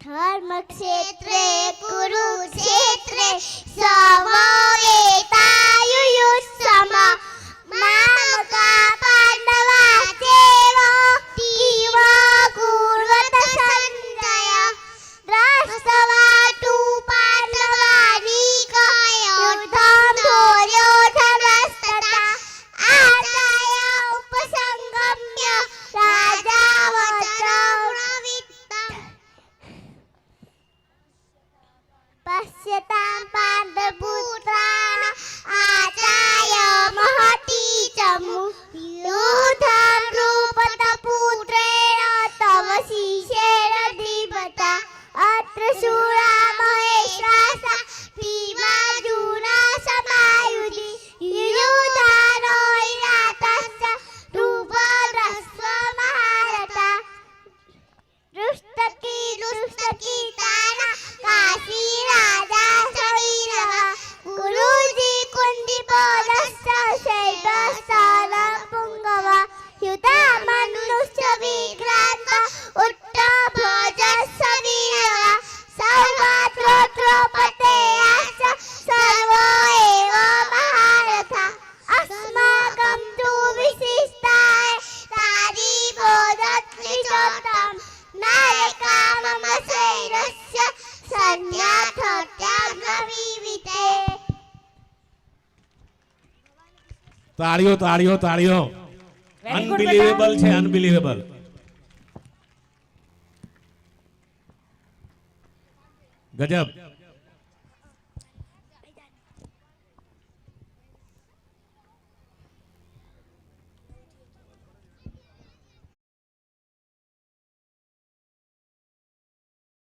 धर्मक्षेत्रे कुरुक्षेत्र सावा Setang. ધન્ય તાળીઓ તાળીઓ. તાળીઓ unbelievable છે અનબિલીવેબલ ગજબ.